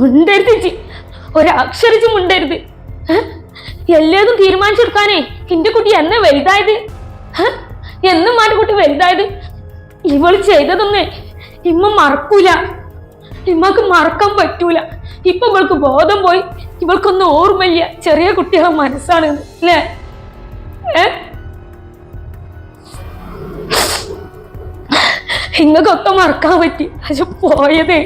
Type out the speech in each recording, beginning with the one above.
മുണ്ടരുത് ഒരക്ഷരിച്ച് മുണ്ടരുത്? എല്ലാതും തീരുമാനിച്ചെടുക്കാനേ എന്റെ കുട്ടി എന്നെ വലുതായത്. എന്നും മാറ്റ കുട്ടി വലുതായത്. ഇവൾ ചെയ്തതൊന്നേ ഇമ്മ മറക്കൂല. ഇമ്മക്ക് മറക്കാൻ പറ്റൂല. ഇപ്പൊ ഇവൾക്ക് ബോധം പോയി. ഇവൾക്കൊന്നും ഓർമ്മയില്ല. ചെറിയ കുട്ടികളെ മനസ്സാണ് അല്ലേ? ഏ ഇങ്ങക്കൊക്കെ മറക്കാൻ പറ്റി. പക്ഷെ പോയതേ.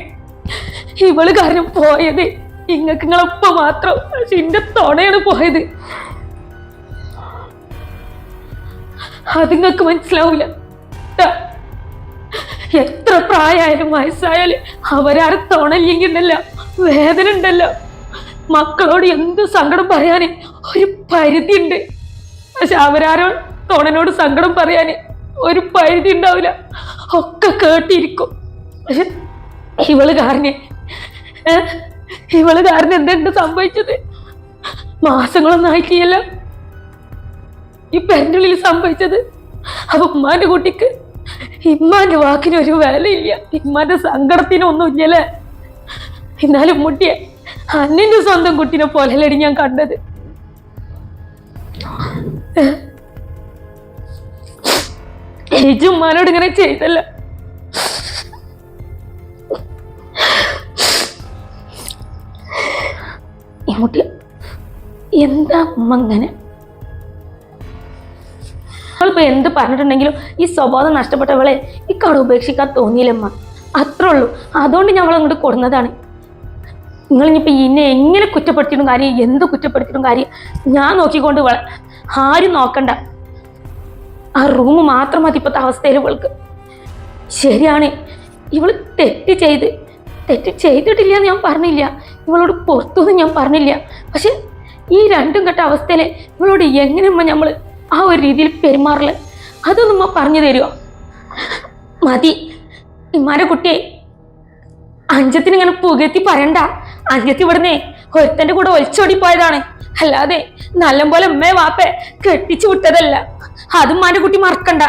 ഇവൾ കാരണം പോയത്. ഇങ്ങക്ക് നിങ്ങളൊപ്പം മാത്രം. പക്ഷെ എന്റെ തുണയാണ് പോയത്. അതിങ്ങക്ക് മനസ്സിലാവൂല. ട്ടാ. എത്ര പ്രായമായാലും വയസ്സായാലും അവരാരെ തുണയില്ലെങ്കിൽ ഉണ്ടല്ലോ വേദന ഉണ്ടല്ലോ മക്കളോട് എന്ത് സങ്കടം പറയാന്? ഒരു പരിധി ഉണ്ട് പക്ഷെ അവരാരോ തോണനോട് സങ്കടം പറയാന്? ഒരു പരിധി ഉണ്ടാവില്ല ഒക്കെ കേട്ടിരിക്കും. പക്ഷെ ഇവൾ കാരണം? ഇവൾ കാരണം എന്തെന്ത് സംഭവിച്ചത്? മാസങ്ങളൊന്നും ആയിട്ടില്ല ഇപ്പൊ എന്റെ ഉള്ളിൽ സംഭവിച്ചത്. അപ്പൊ ഉമ്മാന്റെ കുട്ടിക്ക്. ഇമ്മാന്റെ വാക്കിന് ഒരു വിലയില്ല. ഇമ്മാന്റെ സങ്കടത്തിനൊന്നും ഇല്ലല്ലേ എന്നാലും മുട്ടിയെ അന്നിന്റെ സ്വന്തം കുട്ടിനെ പോലെയല്ലടി ഞാൻ കണ്ടത്. ഏജുമാനോട് ഇങ്ങനെ ചെയ്തല്ല. മുട്ടിയ എന്താ ഉമ്മ അങ്ങനെ? നമ്മളിപ്പോ എന്ത് പറഞ്ഞിട്ടുണ്ടെങ്കിലും ഈ സ്വഭാവം നഷ്ടപ്പെട്ടവളെ ഈ കട ഉപേക്ഷിക്കാൻ തോന്നിയില്ലമ്മ അത്രേ ഉള്ളൂ. അതുകൊണ്ട് ഞങ്ങൾ അങ്ങോട്ട് കൊടുന്നതാണ്. നിങ്ങൾ ഇനിയിപ്പോ ഇന്നെ എങ്ങനെ കുറ്റപ്പെടുത്തിയിട്ടും കാര്യം എന്ത് കുറ്റപ്പെടുത്തിയിട്ടും കാര്യം ഞാൻ നോക്കിക്കൊണ്ട് വള ആരും നോക്കണ്ട. ആ റൂം മാത്രം മതി ഇപ്പോഴത്തെ അവസ്ഥയിൽ ഇവൾക്ക്. ശരിയാണ്. ഇവൾ തെറ്റ് ചെയ്ത് തെറ്റ് ചെയ്തിട്ടില്ല എന്ന് ഞാൻ പറഞ്ഞില്ല. ഇവളോട് പുറത്തൊന്നും ഞാൻ പറഞ്ഞില്ല. പക്ഷെ ഈ രണ്ടും കെട്ട അവസ്ഥയിൽ ഇവളോട് എങ്ങനെയമ്മ നമ്മൾ ആ ഒരു രീതിയിൽ പെരുമാറൽ? അതൊന്നും പറഞ്ഞു തരുമോ മതി. ഇമ്മാരെ കുട്ടിയെ അഞ്ചത്തിന് ഇങ്ങനെ പുകത്തി പറയണ്ട. അഞ്ചത്തി ഇവിടുന്നേ ഒരുത്തന്റെ കൂടെ ഒളിച്ചോടി പോയതാണ്. അല്ലാതെ നല്ലപോലെ ഉമ്മേ വാപ്പേ കെട്ടിച്ചു വിട്ടതല്ല. അതും മാന്റെ കുട്ടി മറക്കണ്ട.